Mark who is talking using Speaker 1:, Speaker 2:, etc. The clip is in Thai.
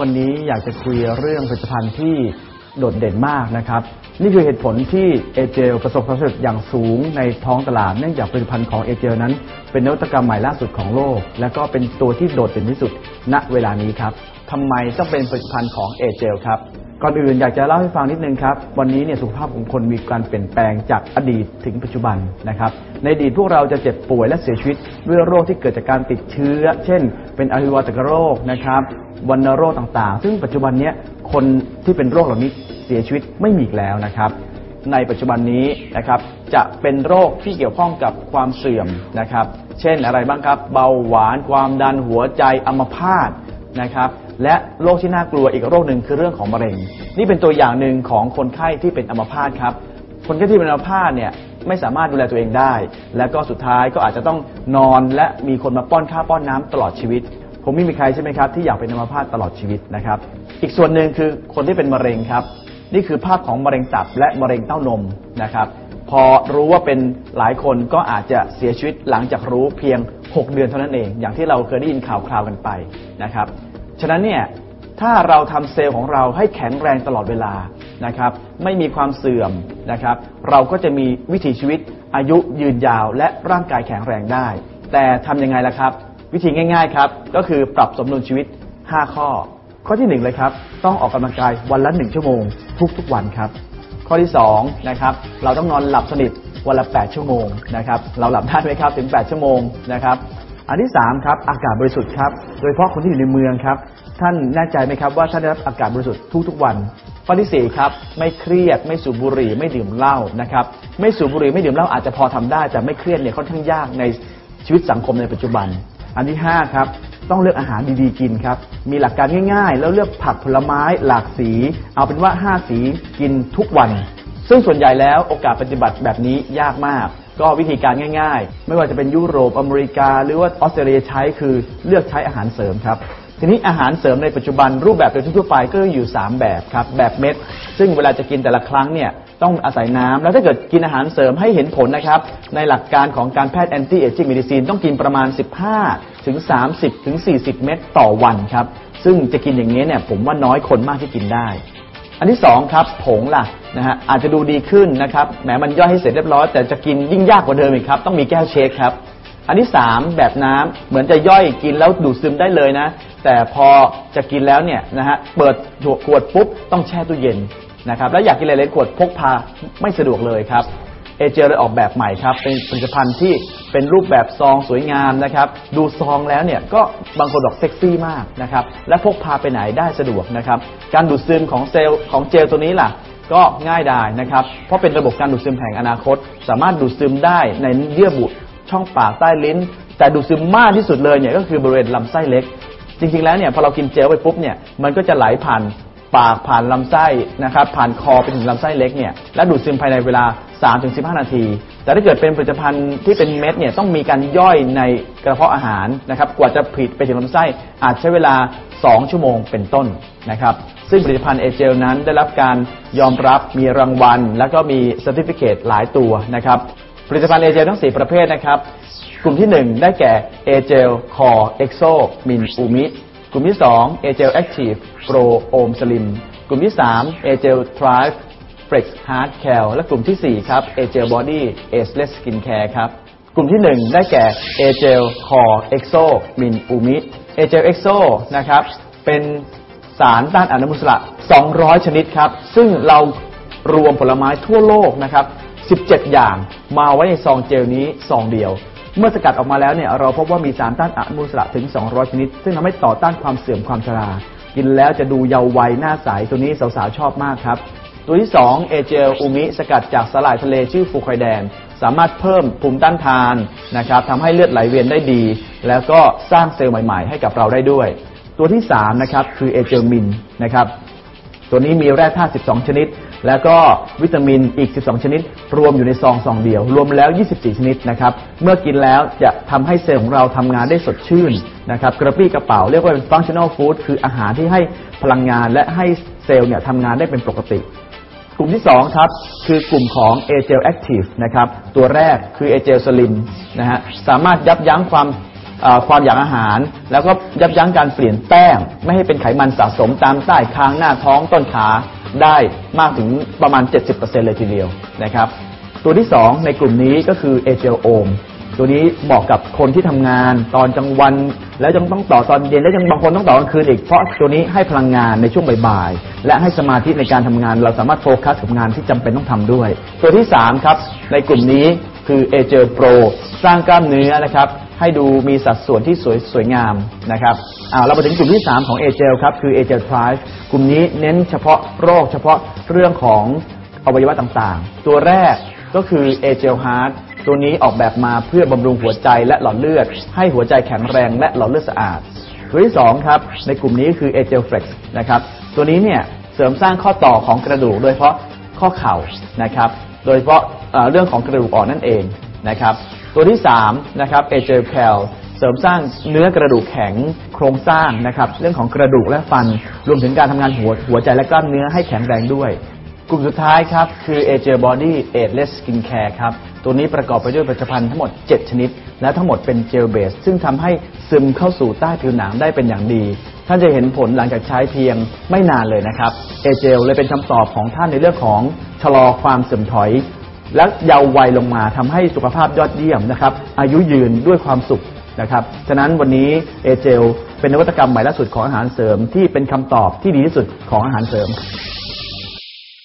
Speaker 1: วันนี้อยากจะคุยเรื่องผลิตภัณฑ์ที่โดดเด่นมากนะครับ นี่คือเหตุผลที่เอเจลประสบความสำเร็จอย่างสูงในท้องตลาดเนื่องจากผลิตภัณฑ์ของเอเจลนั้น เป็นนวัตกรรมใหม่ล่าสุดของโลก และก็เป็นตัวที่โดดเด่นที่สุดณเวลานี้ครับทำไมต้องเป็นผลิตภัณฑ์ของเอเจลครับ ก่อนอื่นอยากจะเล่าให้ฟังนิดนึงครับ วันนี้เนี่ยสุขภาพของคนมีการเปลี่ยนแปลงจากอดีตถึงปัจจุบันนะครับ ในอดีตพวกเราจะเจ็บป่วยและเสียชีวิตด้วยโรคที่เกิดจากการติดเชื้อ เช่น เป็นอหิวาตกโรคนะครับวัณโรคต่างๆ ซึ่งปัจจุบันเนี้ยคนที่เป็นโรคเหล่านี้เสียชีวิตไม่มีอีกแล้วนะครับในปัจจุบันนี้นะครับจะเป็นโรคที่เกี่ยวข้องกับความเสื่อมนะครับ เช่นอะไรบ้างครับ เบาหวานความดันหัวใจอัมพาตนะครับ และโรคที่น่ากลัวอีกโรคหนึ่งคือเรื่องของมะเร็ง นี่เป็นตัวอย่างหนึ่งของคนไข้ที่เป็นอัมพาตครับ คนไข้ที่เป็นอัมพาตเนี่ยไม่สามารถดูแลตัวเองได้ และก็สุดท้ายก็อาจจะต้องนอนและมีคนมาป้อนข้าวป้อนน้ำตลอดชีวิตผมไม่มีใครใช่ไหมครับที่อยากเป็นอัมพาตตลอดชีวิตนะครับ อีกส่วนหนึ่งคือคนที่เป็นมะเร็งครับ นี่คือภาพของมะเร็งตับและมะเร็งเต้านมนะครับ พอรู้ว่าเป็นหลายคนก็อาจจะเสียชีวิตหลังจากรู้เพียง 6 เดือนเท่านั้นเอง อย่างที่เราเคยได้ยินข่าวคราวกันไปนะครับ ฉะนั้นเนี่ยถ้าเราทำเซลล์ของเราให้แข็งแรงตลอดเวลานะครับ ไม่มีความเสื่อมนะครับ เราก็จะมีวิถีชีวิตอายุยืนยาวและร่างกายแข็งแรงได้ แต่ทำยังไงล่ะครับ วิธีง่าย ๆครับ ก็คือปรับสมดุลชีวิต 5 ข้อ ข้อที่ 1 เลยครับ ต้องออกกำลังกายวันละ 1 ชั่วโมง ทุกๆวันครับ ข้อที่2นะครับเราต้องนอนหลับสนิทวันละ 8 ชั่วโมงนะครับ เราหลับได้ไหมครับถึง 8 ชั่วโมงนะครับ อันที่3ครับอากาศบริสุทธิ์ครับโดยเฉพาะคนที่อยู่ในเมืองครับ ท่านแน่ใจไหมครับว่าท่านได้รับอากาศบริสุทธิ์ทุกๆวันข้อที่4ครับไม่เครียดไม่สูบบุหรี่ไม่ดื่มเหล้านะครับไม่สูบบุหรี่ไม่ดื่มเหล้าอาจจะพอทำได้แต่ไม่เครียดเนี่ยค่อนข้างยากในชีวิตสังคมในปัจจุบัน อันที่5ครับต้องเลือกอาหารดีๆกินครับ มีหลักการง่าย ๆ แล้วเลือกผักผลไม้หลากสี เอาเป็นว่า 5 สีกินทุกวัน ซึ่งส่วนใหญ่แล้วโอกาสปฏิบัติแบบนี้ยากมาก ก็วิธีการง่ายๆ ไม่ว่าจะเป็นยุโรปอเมริกา หรือว่าออสเตรเลียใช้คือเลือกใช้อาหารเสริมครับ ทีนี้อาหารเสริมในปัจจุบันรูปแบบโดยทั่วไปก็อยู่ 3 แบบครับ แบบเม็ด ซึ่งเวลาจะกินแต่ละครั้งเนี่ยต้องอาศัยน้ำแล้วถ้าเกิดกินอาหารเสริมให้เห็นผลนะครับ ในหลักการของการแพทย์แอนตี้เอจิ้งเมดิซีนต้องกินประมาณ 15 ถึง 30 ถึง 40 เม็ดต่อวันครับ ซึ่งจะกินอย่างนี้เนี่ยผมว่าน้อยคนมากที่กินได้ อันที่สองครับผงล่ะ นะฮะอาจจะดูดีขึ้นนะครับแหมมันย่อยให้เสร็จเรียบร้อยแต่จะกินยิ่งยากกว่าเดิมอีกครับ ต้องมีแก้วเชคครับ อันที่สามแบบน้ำเหมือนจะย่อยกินแล้วดูดซึมได้เลยนะ แต่พอจะกินแล้วเนี่ยนะฮะเปิดขวดปุ๊บต้องแช่ตู้เย็นนะครับแล้วอยากกินอะไรเลยขวดพกพาไม่สะดวกเลยครับเอเจลเลยออกแบบใหม่ครับ เป็นผลิตภัณฑ์ที่เป็นรูปแบบซองสวยงามนะครับ ดูซองแล้วเนี่ยก็บางคนบอกเซ็กซี่มากนะครับ และพกพาไปไหนได้สะดวกนะครับ การดูดซึมของเซลล์ของเจลตัวนี้ล่ะ ก็ง่ายดายนะครับ เพราะเป็นระบบการดูดซึมแห่งอนาคต สามารถดูดซึมได้ในเยื่อบุช่องปากใต้ลิ้น แต่ดูดซึมมากที่สุดเลยเนี่ยก็คือบริเวณลำไส้เล็ก จริงๆแล้วเนี่ยพอเรากินเจลไปปุ๊บเนี่ยมันก็จะไหลผ่านปากผ่านลำไส้นะครับผ่านคอไปถึงลำไส้เล็กเนี่ยและดูดซึมภายในเวลา 3-15 นาที แต่ถ้าเกิดเป็นผลิตภัณฑ์ที่เป็นเม็ดเนี่ยต้องมีการย่อยในกระเพาะอาหารนะครับกว่าจะผลิตไปถึงลำไส้อาจใช้เวลา 2 ชั่วโมงเป็นต้นนะครับซึ่งผลิตภัณฑ์เอเจลนั้นได้รับการยอมรับมีรางวัล แล้วก็มีเซอร์ติฟิเคตหลายตัวนะครับผลิตภัณฑ์เอเจลทั้ง 4 ประเภทนะครับกลุ่มที่ 1 ได้แก่เอเจลคอเอ็กโซมินอูมิกลุ่มที่2เอเจลแอคทีฟโปรโอมสลิมกลุ่มที่3เอเจล ฟเฟร็กซ์ฮาร์ดแคลและกลุ่มที่ 4 ครับเอเจลบอดี้เอสเลสสกินแคร์ครับ กลุ่มที่ 1 ได้แก่เอเจลคอเอ็กโซมินอูมิเอเจลเอ็กโซนะครับ เป็นสารต้านอนุมูลอิสระ 200 ชนิดครับ ซึ่งเรารวมผลไม้ทั่วโลกนะครับ 17 อย่างมาไว้ในซองเจลนี้ซองเดียว เมื่อสกัดออกมาแล้วเนี่ยเราพบว่ามีสารต้านอนุมูลอิสระถึง 200 ชนิด ซึ่งทำให้ต่อต้านความเสื่อมความชรา กินแล้วจะดูเยาว์วัยหน้าใสตัวนี้สาวๆชอบมากครับ ตัวที่ 2 เอเจลอูมิสกัดจากสลายทะเลชื่อฟูคอยแดน สามารถเพิ่มภูมิต้านทานนะครับทำให้เลือดไหลเวียนได้ดี แล้วก็สร้างเซลล์ใหม่ๆ ให้กับเราได้ด้วย ตัวที่ 3 นะครับ คือเอเจลมินนะครับตัวนี้มีแร่ธาตุ 12 ชนิด แล้วก็วิตามินอีก 12 ชนิด รวมอยู่ในซองซองเดียว รวมแล้ว 24 ชนิดนะครับ เมื่อกินแล้วจะทำให้เซลล์ของเราทำงานได้สดชื่นนะครับ กระปี้กระเป๋า เรียกว่าเป็น functional food คืออาหารที่ให้พลังงานและให้เซลล์เนี่ยทำงานได้เป็นปกติ กลุ่มที่2ครับคือกลุ่มของ a g e l Active นะครับตัวแรกคือ a g e l Slim นะฮะสามารถยับยั้งความความอยากอาหาร แล้วก็ยับยั้งการเปลี่ยนแป้ง ไม่ให้เป็นไขมันสะสมตามใต้คางหน้าท้องต้นขาได้มากถึงประมาณ 70%เลยทีเดียวนะครับตัวที่ 2 ในกลุ่มนี้ก็คือเอเจลโอม ตัวนี้เหมาะกับคนที่ทำงานตอนกลางวัน แล้วยังต้องต่อตอนเย็นแล้วยังบางคนต้องต่อกลางคืนอีกเพราะตัวนี้ให้พลังงานในช่วงบ่ายๆและให้สมาธิในการทำงาน เราสามารถโฟกัสกับงานที่จำเป็นต้องทำด้วย ตัวที่3ครับในกลุ่มนี้คือเอเจลโปรสร้างกล้ามเนื้อนะครับให้ดูมีสัดส่วนที่สวยสวยงามนะครับเรามาถึงกลุ่มที่ 3 ของเอเจลครับคือเอเจลทริกลุ่มนี้เน้นเฉพาะโรคเฉพาะเรื่องของอวัยวะต่างๆ ตัวแรกก็คือเอเจลฮาร์ด ตัวนี้ออกแบบมาเพื่อบำรุงหัวใจและหลอดเลือด ให้หัวใจแข็งแรงและหลอดเลือดสะอาด ตัวที่2ครับในกลุ่มนี้คือเอเจลเฟล็กซ์นะครับตัวนี้เนี่ยเสริมสร้างข้อต่อของกระดูก โดยเฉพาะข้อเข่านะครับโดยเฉพาะเรื่องของกระดูกอ่อนนั่นเองนะครับตัวที่3นะครับเอเจลแคลเสริมสร้างเนื้อกระดูกแข็งโครงสร้างนะครับเรื่องของกระดูกและฟันรวมถึงการทำงานหัวหัวใจและกล้ามเนื้อให้แข็งแรงด้วย กลุ่มสุดท้ายครับ คือ AJ Body Ageless Skin Care ครับ ตัวนี้ประกอบไปด้วยผลิตภัณฑ์ทั้งหมด 7 ชนิด และทั้งหมดเป็นเจลเบส ซึ่งทำให้ซึมเข้าสู่ใต้ผิวหนังได้เป็นอย่างดี ท่านจะเห็นผลหลังจากใช้เพียงไม่นานเลยนะครับเอเจลเลยเป็นคำตอบของท่านในเรื่องของชะลอความเสื่อมถอย และเยาว์วัยลงมาทำให้สุขภาพยอดเยี่ยมนะครับอายุยืนด้วยความสุขนะครับฉะนั้นวันนี้เอเจลเป็นนวัตกรรมใหม่ล่าสุดของอาหารเสริมที่เป็นคำตอบที่ดีที่สุดของอาหารเสริม